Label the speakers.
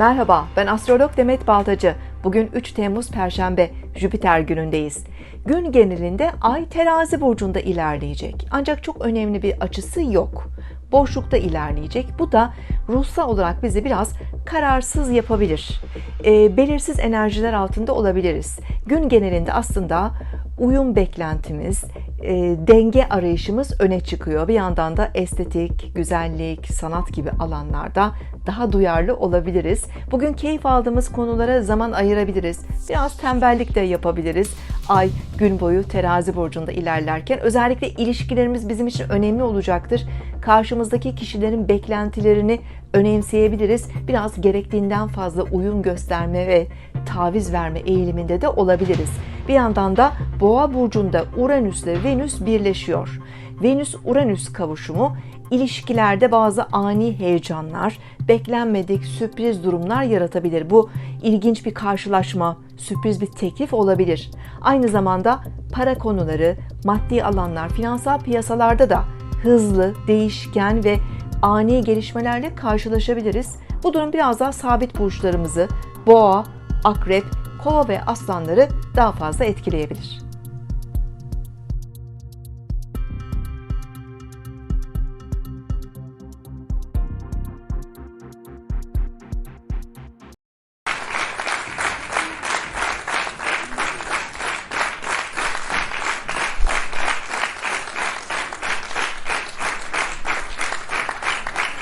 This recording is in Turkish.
Speaker 1: Merhaba, ben astrolog Demet Baltacı. Bugün 3 Temmuz Perşembe, Jüpiter günündeyiz. Gün genelinde Ay terazi burcunda ilerleyecek. Ancak çok önemli bir açısı yok. Boşlukta ilerleyecek. Bu da ruhsal olarak bizi biraz kararsız yapabilir. E, belirsiz enerjiler altında olabiliriz. Gün genelinde aslında uyum beklentimiz, e, denge arayışımız öne çıkıyor. Bir yandan da estetik, güzellik, sanat gibi alanlarda daha duyarlı olabiliriz. Bugün keyif aldığımız konulara zaman ayırabiliriz. Biraz tembellik de yapabiliriz. Ay gün boyu terazi burcunda ilerlerken özellikle ilişkilerimiz bizim için önemli olacaktır. Karşımızdaki kişilerin beklentilerini önemseyebiliriz. Biraz gerektiğinden fazla uyum gösterme ve taviz verme eğiliminde de olabiliriz. Bir yandan da Boğa burcunda Uranüs ile Venüs birleşiyor. Venüs-Uranüs kavuşumu ilişkilerde bazı ani heyecanlar, beklenmedik sürpriz durumlar yaratabilir. Bu ilginç bir karşılaşma, sürpriz bir teklif olabilir. Aynı zamanda para konuları, maddi alanlar, finansal piyasalarda da hızlı, değişken ve ani gelişmelerle karşılaşabiliriz. Bu durum biraz daha sabit burçlarımızı, boğa, akrep, kova ve aslanları daha fazla etkileyebilir.